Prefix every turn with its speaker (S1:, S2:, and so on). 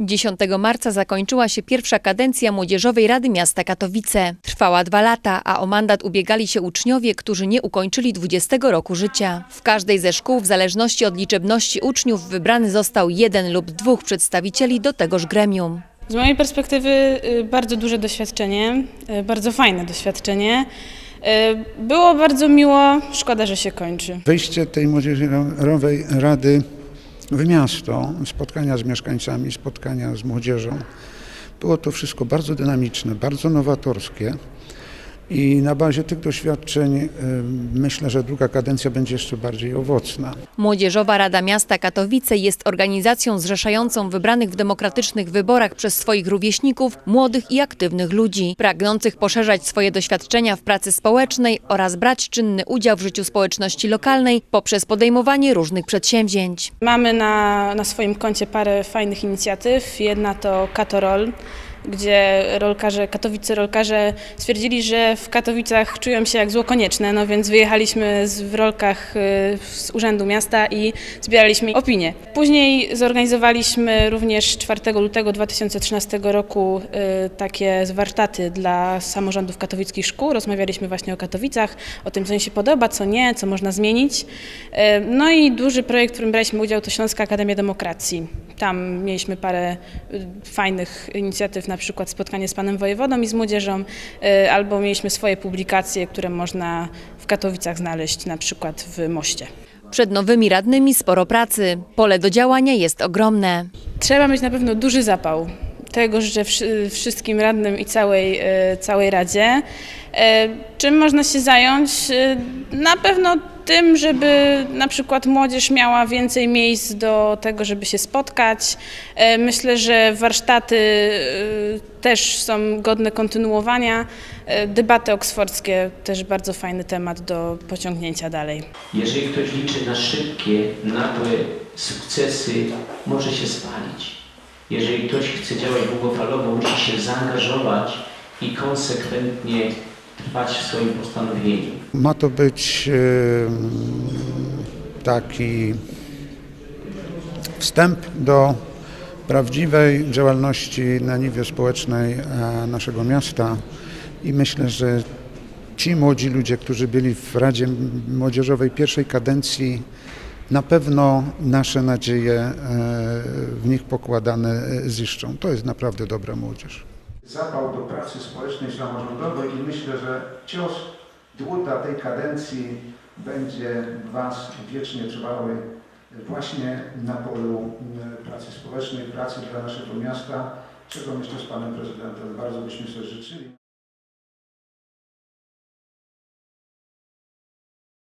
S1: 10 marca zakończyła się pierwsza kadencja Młodzieżowej Rady Miasta Katowice. Trwała dwa lata, a o mandat ubiegali się uczniowie, którzy nie ukończyli 20 roku życia. W każdej ze szkół, w zależności od liczebności uczniów, wybrany został jeden lub dwóch przedstawicieli do tegoż gremium.
S2: Z mojej perspektywy y, bardzo duże doświadczenie, y, bardzo fajne doświadczenie. Y, Było bardzo miło, szkoda, że się kończy.
S3: Wejście tej młodzieżowej rady w miasto, spotkania z mieszkańcami, spotkania z młodzieżą, było to wszystko bardzo dynamiczne, bardzo nowatorskie. I na bazie tych doświadczeń myślę, że druga kadencja będzie jeszcze bardziej owocna.
S1: Młodzieżowa Rada Miasta Katowice jest organizacją zrzeszającą wybranych w demokratycznych wyborach przez swoich rówieśników młodych i aktywnych ludzi, pragnących poszerzać swoje doświadczenia w pracy społecznej oraz brać czynny udział w życiu społeczności lokalnej poprzez podejmowanie różnych przedsięwzięć.
S2: Mamy na, na swoim koncie parę fajnych inicjatyw. Jedna to Katorol, gdzie rolkarze, katowicy rolkarze stwierdzili, że w Katowicach czują się jak zło konieczne, no więc wyjechaliśmy z, w rolkach y, z Urzędu Miasta i zbieraliśmy opinie. Później zorganizowaliśmy również 4 lutego 2013 roku y, takie warsztaty dla samorządów katowickich szkół. Rozmawialiśmy właśnie o Katowicach, o tym, co im się podoba, co nie, co można zmienić. Y, No i duży projekt, w którym braliśmy udział, to Śląska Akademia Demokracji. Tam mieliśmy parę y, fajnych inicjatyw, na przykład spotkanie z panem wojewodą i z młodzieżą, y, albo mieliśmy swoje publikacje, które można w Katowicach znaleźć, na przykład w Moście.
S1: Przed nowymi radnymi sporo pracy. Pole do działania jest ogromne.
S2: Trzeba mieć na pewno duży zapał. Tego życzę wszy- wszystkim radnym i całej, e, całej Radzie. Czym można się zająć? Na pewno tym, żeby na przykład młodzież miała więcej miejsc do tego, żeby się spotkać. E, Myślę, że warsztaty e, też są godne kontynuowania. E, Debaty oksfordzkie też bardzo fajny temat do pociągnięcia dalej.
S4: Jeżeli ktoś liczy na szybkie, nagłe sukcesy, może się spalić. Jeżeli ktoś chce działać długofalowo, musi się zaangażować i konsekwentnie trwać w swoim postanowieniu.
S3: Ma to być taki wstęp do prawdziwej działalności na niwie społecznej e, naszego miasta i myślę, że ci młodzi ludzie, którzy byli w Radzie Młodzieżowej pierwszej kadencji, na pewno nasze nadzieje e, w nich pokładane e, ziszczą. To jest naprawdę dobra młodzież. Zapał do pracy społecznej, samorządowej i myślę, że cios dłuta tej kadencji będzie Was wiecznie trwały właśnie na polu m, pracy społecznej, pracy dla naszego miasta, czego myślę z Panem Prezydentem bardzo byśmy sobie życzyli.